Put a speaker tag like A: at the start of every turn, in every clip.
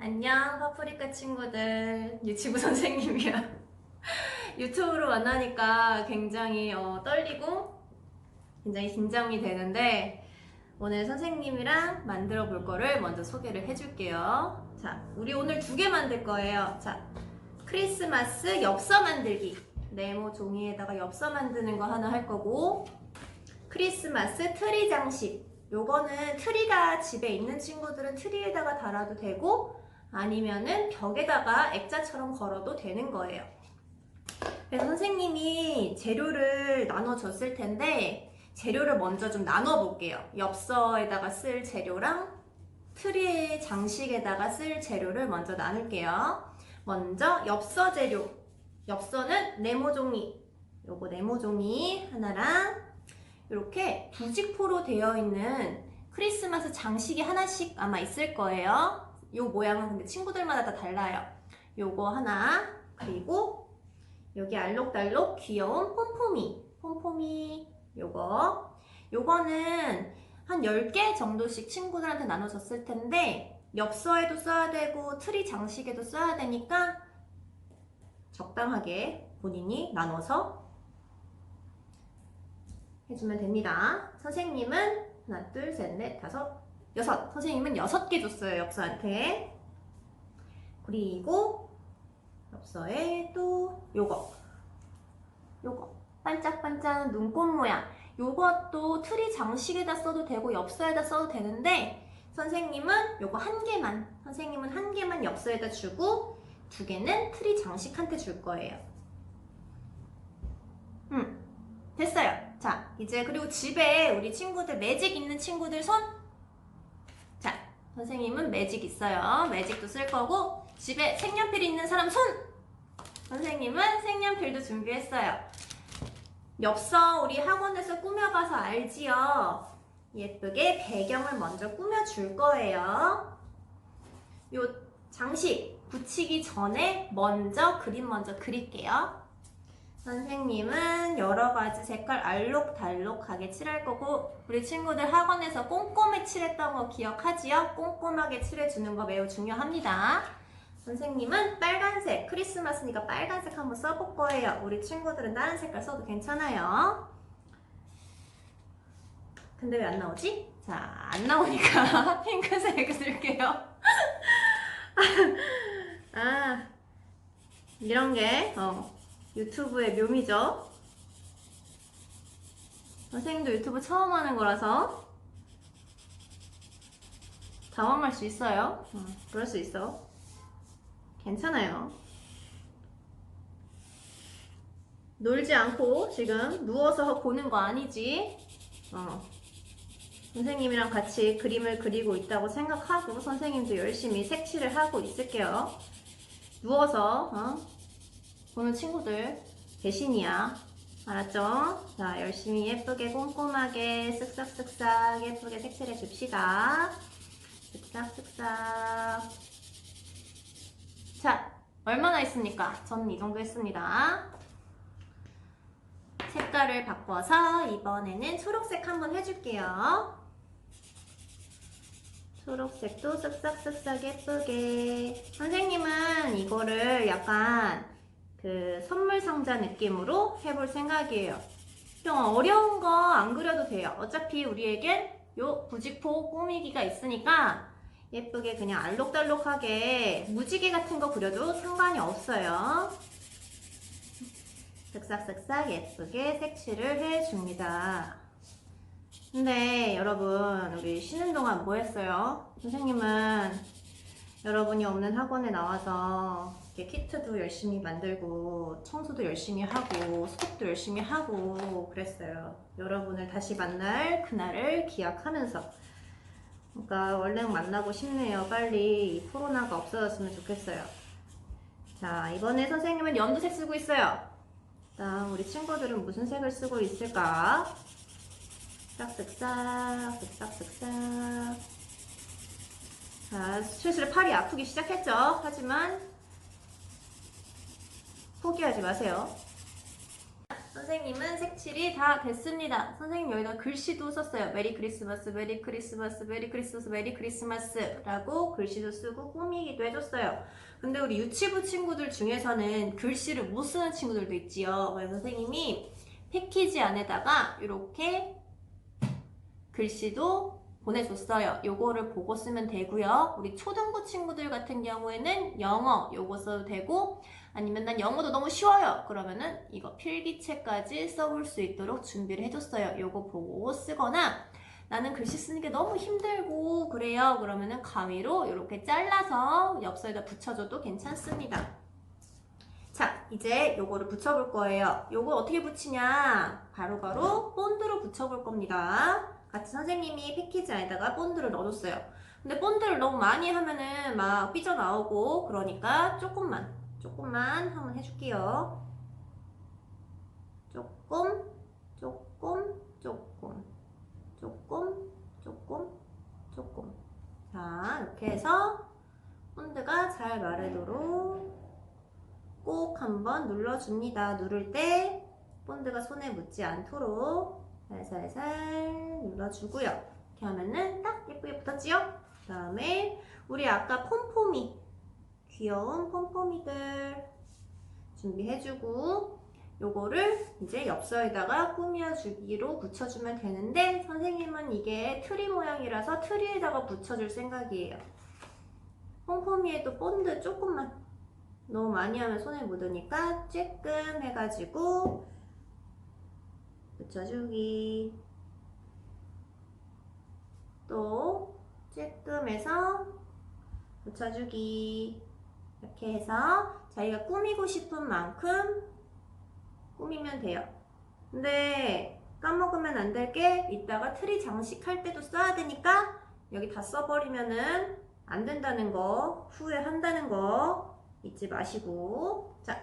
A: 안녕 파프리카 친구들. 유치부 선생님이야. 유튜브로 만나니까 굉장히 어, 떨리고 굉장히 긴장이 되는데 오늘 선생님이랑 만들어 볼 거를 먼저 소개를 해줄게요. 자 우리 오늘 두 개 만들 거예요. 자 크리스마스 엽서 만들기. 네모 종이에다가 엽서 만드는 거 하나 할 거고 크리스마스 트리 장식. 요거는 트리가 집에 있는 친구들은 트리에다가 달아도 되고 아니면은 벽에다가 액자처럼 걸어도 되는 거예요. 그래서 선생님이 재료를 나눠줬을 텐데 재료를 먼저 좀 나눠볼게요. 엽서에다가 쓸 재료랑 트리 장식에다가 쓸 재료를 먼저 나눌게요. 먼저 엽서 재료. 엽서는 네모 종이. 요거 네모 종이 하나랑 이렇게 부직포로 되어 있는 크리스마스 장식이 하나씩 아마 있을 거예요. 요 모양은 근데 친구들마다 다 달라요. 요거 하나, 그리고 여기 알록달록 귀여운 폼폼이, 폼폼이 요거. 요거는 한 10개 정도씩 친구들한테 나눠줬을 텐데 엽서에도 써야 되고 트리 장식에도 써야 되니까 적당하게 본인이 나눠서 해주면 됩니다. 선생님은 하나, 둘, 셋, 넷, 다섯, 여섯. 선생님은 여섯 개 줬어요, 엽서한테. 그리고 엽서에 또 요거. 요거. 반짝반짝 눈꽃 모양. 요것도 트리 장식에다 써도 되고 엽서에다 써도 되는데 선생님은 요거 한 개만 선생님은 한 개만 엽서에다 주고 두 개는 트리 장식한테 줄 거예요. 음, 됐어요. 자, 이제 그리고 집에 우리 친구들 매직 있는 친구들 손. 자, 선생님은 매직 있어요. 매직도 쓸 거고 집에 색연필 있는 사람 손. 선생님은 색연필도 준비했어요. 엽서 우리 학원에서 꾸며봐서 알지요? 예쁘게 배경을 먼저 꾸며줄 거예요. 요 장식 붙이기 전에 먼저 그림 먼저 그릴게요. 선생님은 여러 가지 색깔 알록달록하게 칠할 거고 우리 친구들 학원에서 꼼꼼히 칠했던 거 기억하지요? 꼼꼼하게 칠해주는 거 매우 중요합니다. 선생님은 빨간색, 크리스마스니까 빨간색 한번 써볼 거예요. 우리 친구들은 다른 색깔 써도 괜찮아요. 근데 왜 안 나오지? 자, 안 나오니까 핑크색 쓸게요. 아, 이런 게, 어, 유튜브의 묘미죠. 선생님도 유튜브 처음 하는 거라서 당황할 수 있어요. 어, 그럴 수 있어. 괜찮아요. 놀지 않고 지금 누워서 보는 거 아니지? 어. 선생님이랑 같이 그림을 그리고 있다고 생각하고 선생님도 열심히 색칠을 하고 있을게요. 누워서 어? 보는 친구들 대신이야. 알았죠? 자, 열심히 예쁘게 꼼꼼하게 쓱싹쓱싹 예쁘게 색칠해 줍시다. 쓱싹쓱싹. 자, 얼마나 있습니까? 저는 이 정도 했습니다. 색깔을 바꿔서 이번에는 초록색 한번 해줄게요. 초록색도 쓱싹쓱싹 예쁘게. 선생님은 이거를 약간 그 선물 상자 느낌으로 해볼 생각이에요. 좀 어려운 거 안 그려도 돼요. 어차피 우리에겐 요 부직포 꾸미기가 있으니까 예쁘게 그냥 알록달록하게 무지개 같은 거 그려도 상관이 없어요. 쓱싹쓱싹 예쁘게 색칠을 해줍니다. 근데 여러분 우리 쉬는 동안 뭐 했어요? 선생님은 여러분이 없는 학원에 나와서 키트도 열심히 만들고 청소도 열심히 하고 수업도 열심히 하고 그랬어요. 여러분을 다시 만날 그날을 기약하면서 그러니까 얼른 만나고 싶네요. 빨리 이 코로나가 없어졌으면 좋겠어요. 자 이번에 선생님은 연두색 쓰고 있어요. 다음 우리 친구들은 무슨 색을 쓰고 있을까? 쓱싹쓱싹 쓱싹쓱싹 자 슬슬 팔이 아프기 시작했죠. 하지만 포기하지 마세요. 선생님은 색칠이 다 됐습니다. 선생님 여기다 글씨도 썼어요. 메리 크리스마스, 메리 크리스마스, 메리 크리스마스, 메리 크리스마스 라고 글씨도 쓰고 꾸미기도 해줬어요. 근데 우리 유치부 친구들 중에서는 글씨를 못 쓰는 친구들도 있지요. 그래서 선생님이 패키지 안에다가 이렇게 글씨도 보내줬어요. 요거를 보고 쓰면 되고요. 우리 초등부 친구들 같은 경우에는 영어 요거 써도 되고 아니면 난 영어도 너무 쉬워요. 그러면은 이거 필기체까지 써볼 수 있도록 준비를 해줬어요. 요거 보고 쓰거나 나는 글씨 쓰는 게 너무 힘들고 그래요. 그러면은 가위로 이렇게 잘라서 엽서에다 붙여줘도 괜찮습니다. 자, 이제 요거를 붙여볼 거예요. 요거 어떻게 붙이냐? 바로바로 본드로 붙여볼 겁니다. 같이 선생님이 패키지 안에다가 본드를 넣어줬어요. 근데 본드를 너무 많이 하면은 막 삐져나오고 그러니까 조금만, 조금만 한번 해줄게요. 조금, 조금, 조금, 조금, 조금, 조금. 자, 이렇게 해서 본드가 잘 마르도록 꼭 한번 눌러줍니다. 누를 때 본드가 손에 묻지 않도록 살살살 눌러주고요. 이렇게 하면은 딱 예쁘게 붙었지요? 그 다음에 우리 아까 폼폼이 귀여운 폼폼이들 준비해주고 요거를 이제 엽서에다가 꾸며주기로 붙여주면 되는데 선생님은 이게 트리 모양이라서 트리에다가 붙여줄 생각이에요. 폼폼이에도 본드 조금만 너무 많이 하면 손에 묻으니까 쬐끔 해가지고 붙여주기 또 쬐끔 해서 붙여주기 이렇게 해서 자기가 꾸미고 싶은 만큼 꾸미면 돼요. 근데 까먹으면 안 될 게 이따가 트리 장식할 때도 써야 되니까 여기 다 써버리면은 안 된다는 거 후회한다는 거 잊지 마시고. 자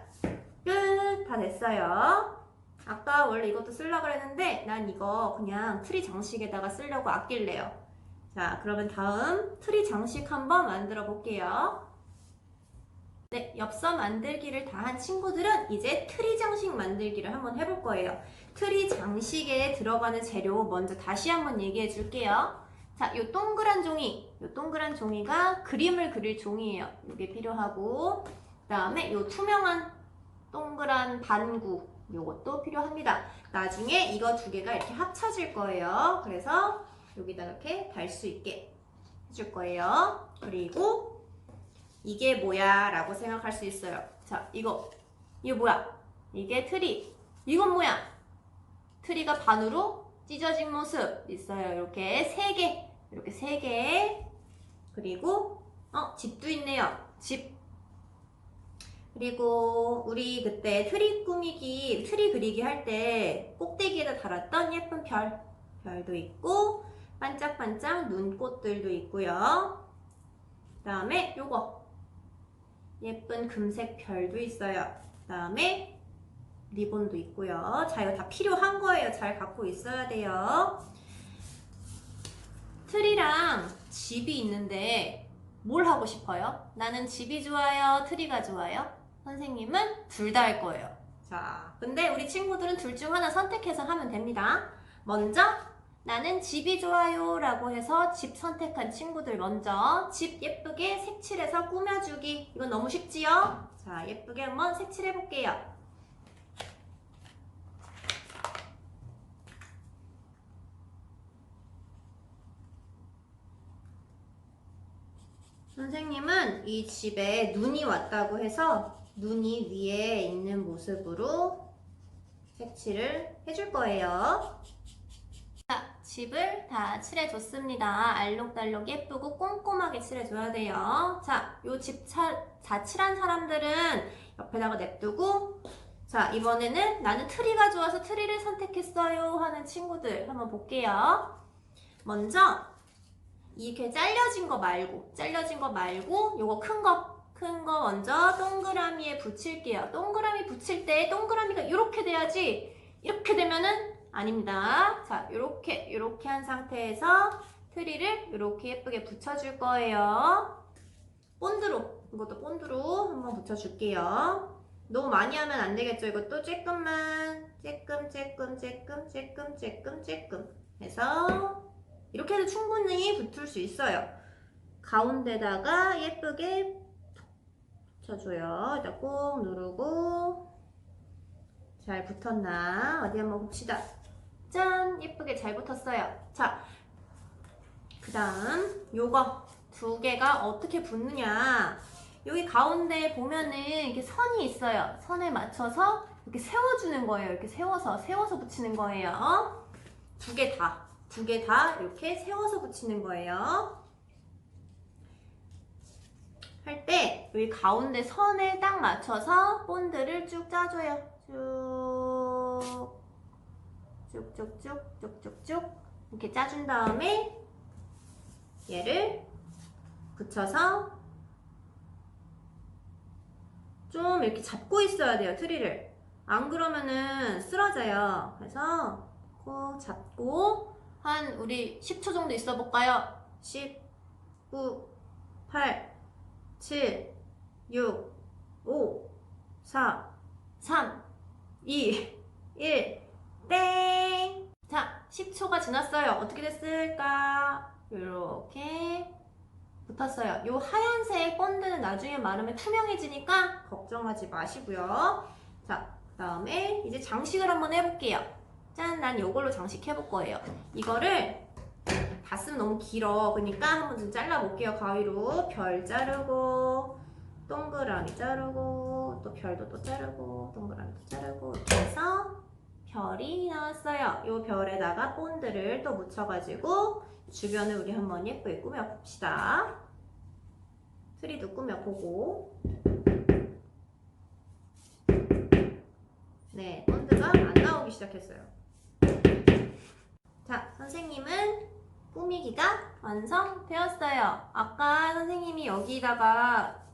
A: 끝. 다 됐어요. 아까 원래 이것도 쓰려고 그랬는데 난 이거 그냥 트리 장식에다가 쓰려고 아낄래요. 자 그러면 다음 트리 장식 한번 만들어 볼게요 네 엽서 만들기를 다 한 친구들은 이제 트리 장식 만들기를 한번 해볼 거예요 트리 장식에 들어가는 재료 먼저 다시 한번 얘기해 줄게요 자, 요 동그란 종이, 요 동그란 종이가 그림을 그릴 종이에요. 이게 필요하고, 그 다음에 요 투명한 동그란 반구, 요것도 필요합니다. 나중에 이거 두 개가 이렇게 합쳐질 거예요. 그래서 여기다 이렇게 달 수 있게 해줄 거예요. 그리고 이게 뭐야? 라고 생각할 수 있어요. 자, 이거, 이게 뭐야? 이게 트리. 이건 뭐야? 트리가 반으로 찢어진 모습 있어요. 이렇게 세 개, 이렇게 세 개. 그리고 어 집도 있네요. 집. 그리고 우리 그때 트리 꾸미기, 트리 그리기 할 때 꼭대기에다 달았던 예쁜 별, 별도 있고 반짝반짝 눈꽃들도 있고요. 그 다음에 요거 예쁜 금색 별도 있어요. 그 다음에 리본도 있고요. 자, 이거 다 필요한 거예요. 잘 갖고 있어야 돼요. 트리랑 집이 있는데 뭘 하고 싶어요? 나는 집이 좋아요? 트리가 좋아요? 선생님은 둘 다 할 거예요. 자, 근데 우리 친구들은 둘 중 하나 선택해서 하면 됩니다. 먼저 나는 집이 좋아요 라고 해서 집 선택한 친구들 먼저 집 예쁘게 색칠해서 꾸며주기 이건 너무 쉽지요? 자 예쁘게 한번 색칠해 볼게요 선생님은 이 집에 눈이 왔다고 해서 눈이 위에 있는 모습으로 색칠을 해줄 거예요. 자, 집을 다 칠해줬습니다. 알록달록 예쁘고 꼼꼼하게 칠해줘야 돼요. 자, 요집다 칠한 사람들은 옆에다가 냅두고 자, 이번에는 나는 트리가 좋아서 트리를 선택했어요 하는 친구들 한번 볼게요. 먼저 이렇게 잘려진 거 말고 잘려진 거 말고 요거 큰 거 큰 거 먼저 동그라미에 붙일게요 동그라미 붙일 때 동그라미가 이렇게 돼야지 이렇게 되면은 아닙니다 자 요렇게 요렇게 한 상태에서 트리를 이렇게 예쁘게 붙여줄 거예요 본드로 이것도 본드로 한번 붙여줄게요 너무 많이 하면 안 되겠죠. 이것도 쬐끔만 쬐끔 쬐끔 쬐끔 쬐끔 쬐끔 쬐끔 해서 이렇게 해도 충분히 붙을 수 있어요. 가운데다가 예쁘게 붙여줘요. 일단 꾹 누르고 잘 붙었나 어디 한번 봅시다. 짠 예쁘게 잘 붙었어요. 자, 그 다음 요거 두 개가 어떻게 붙느냐 여기 가운데 보면은 이렇게 선이 있어요. 선에 맞춰서 이렇게 세워주는 거예요. 이렇게 세워서 세워서 붙이는 거예요. 두 개 다, 두 개 다 이렇게 세워서 붙이는 거예요. 할 때 여기 가운데 선에 딱 맞춰서 본드를 쭉 짜줘요. 쭉, 쭉쭉쭉, 쭉쭉쭉 이렇게 짜준 다음에 얘를 붙여서 좀 이렇게 잡고 있어야 돼요, 트리를. 안 그러면은 쓰러져요. 그래서 꼭 잡고 한 우리 10초 정도 있어 볼까요? 10, 9, 8, 7, 6, 5, 4, 3, 2, 1, 땡! 자, 10초가 지났어요. 어떻게 됐을까? 이렇게 붙었어요. 요 하얀색 본드는 나중에 마르면 투명해지니까 걱정하지 마시고요. 자, 그 다음에 이제 장식을 한번 해볼게요. 짠, 난 이걸로 장식해볼 거예요. 이거를 다 쓰면 너무 길어. 그러니까 한번 좀 잘라볼게요. 가위로 별 자르고 동그라미 자르고 또 별도 또 자르고 동그라미도 자르고 이렇게 해서 별이 나왔어요. 이 별에다가 본드를 또 묻혀가지고 주변을 우리 한번 예쁘게 꾸며봅시다. 트리도 꾸며보고 네, 본드가 안 나오기 시작했어요. 자, 선생님은 꾸미기가 완성되었어요. 아까 선생님이 여기다가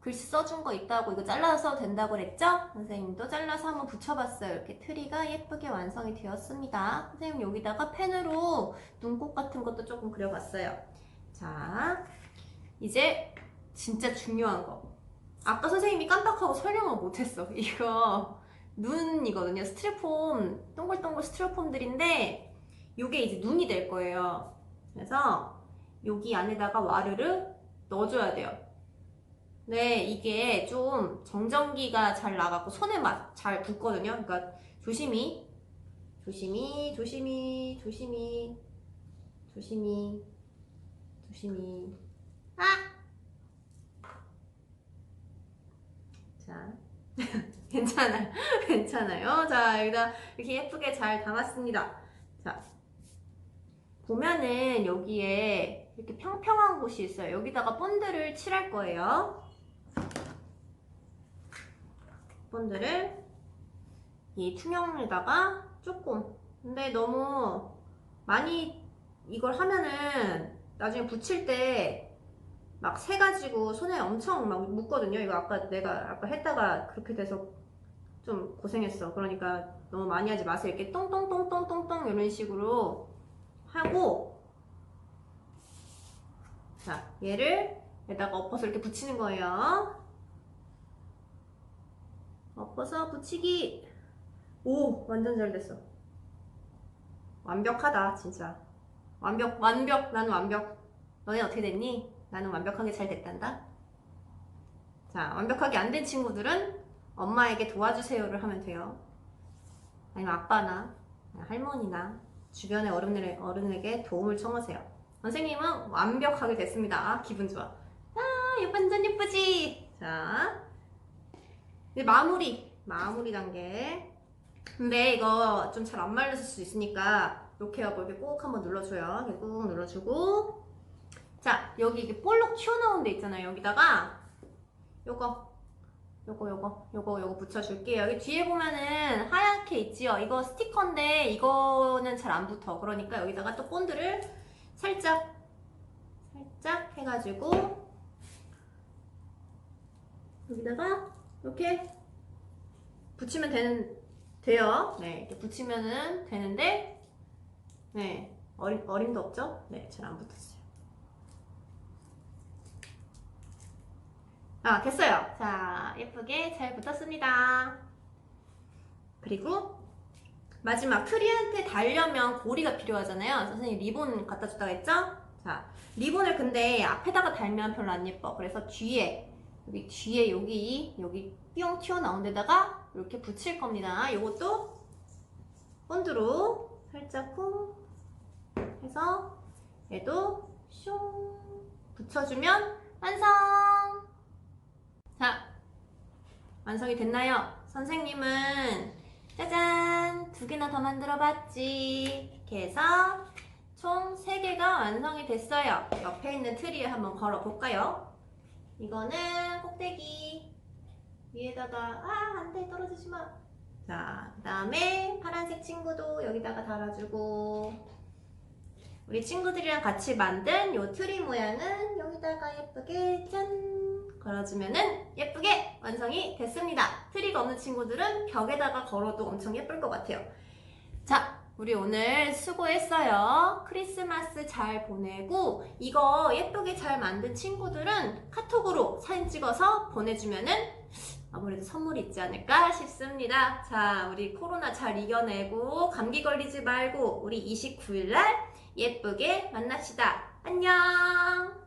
A: 글씨 써준 거 있다고 이거 잘라서 된다고 그랬죠? 선생님도 잘라서 한번 붙여봤어요. 이렇게 트리가 예쁘게 완성이 되었습니다. 선생님 여기다가 펜으로 눈곱 같은 것도 조금 그려봤어요. 자, 이제 진짜 중요한 거. 아까 선생님이 깜빡하고 설명을 못했어. 이거 눈이거든요. 스티로폼, 동글동글 스티로폼들인데 이게 이제 눈이 될 거예요. 그래서 여기 안에다가 와르르 넣어줘야 돼요. 네, 이게 좀 정전기가 잘 나가고 손에 막 잘 붙거든요. 그러니까 조심히, 조심히, 조심히, 조심히, 조심히, 조심히. 아! 자, 괜찮아요. 괜찮아요. 자, 여기다 이렇게 예쁘게 잘 담았습니다. 자, 보면은 여기에 이렇게 평평한 곳이 있어요. 여기다가 본드를 칠할 거예요. 본드를 이 투명에다가 조금 근데 너무 많이 이걸 하면은 나중에 붙일 때 막 새가지고 손에 엄청 막 묻거든요. 이거 아까 내가 아까 했다가 그렇게 돼서 좀 고생했어. 그러니까 너무 많이 하지 마세요. 이렇게 똥똥똥똥똥똥 이런 식으로 하고 자 얘를 여기다가 엎어서 이렇게 붙이는 거예요. 엎어서 붙이기. 오, 완전 잘 됐어. 완벽하다, 진짜. 완벽, 완벽. 나는 완벽. 너네 어떻게 됐니? 나는 완벽하게 잘 됐단다. 자, 완벽하게 안 된 친구들은 엄마에게 도와주세요를 하면 돼요. 아니면 아빠나 할머니나 주변의 어른을, 어른에게 도움을 청하세요. 선생님은 완벽하게 됐습니다. 아, 기분 좋아. 아, 완전 예쁘지? 자, 이제 마무리. 마무리 단계. 근데 이거 좀 잘 안 말렸을 수 있으니까 이렇게 하고 이렇게 꼭 한번 눌러줘요. 이렇게 꾹 눌러주고. 자 여기 이게 볼록 튀어나온 데 있잖아요. 여기다가 요거 요거 요거 요거 요거 붙여줄게요. 여기 뒤에 보면은 하얗게 있지요. 이거 스티커인데 이거는 잘 안 붙어. 그러니까 여기다가 또 본드를 살짝 살짝 해가지고 여기다가 이렇게 붙이면 되는 돼요. 네, 이렇게 붙이면은 되는데 네 어림 어림도 없죠? 네, 잘 안 붙었어요. 아, 됐어요. 자, 예쁘게 잘 붙었습니다. 그리고 마지막 트리한테 달려면 고리가 필요하잖아요. 선생님 리본 갖다 줬다고 했죠? 자, 리본을 근데 앞에다가 달면 별로 안 예뻐. 그래서 뒤에 여기 뒤에 여기 여기 뿅 튀어나온 데다가 이렇게 붙일 겁니다. 이것도 본드로 살짝 쿵 해서 얘도 슝 붙여주면 완성! 자, 완성이 됐나요? 선생님은 짜잔! 두 개나 더 만들어 봤지. 이렇게 해서 총 3개가 완성이 됐어요. 옆에 있는 트리에 한번 걸어 볼까요? 이거는 꼭대기 위에다가 아, 안 돼. 떨어지지 마. 자, 그 다음에 파란색 친구도 여기다가 달아주고 우리 친구들이랑 같이 만든 요 트리 모양은 여기다가 예쁘게 짠 걸어주면은 예쁘게 완성이 됐습니다. 트리가 없는 친구들은 벽에다가 걸어도 엄청 예쁠 것 같아요. 자, 우리 오늘 수고했어요. 크리스마스 잘 보내고 이거 예쁘게 잘 만든 친구들은 카톡으로 사진 찍어서 보내주면은 아무래도 선물이 있지 않을까 싶습니다. 자, 우리 코로나 잘 이겨내고 감기 걸리지 말고 우리 29일 날 예쁘게 만납시다. 안녕!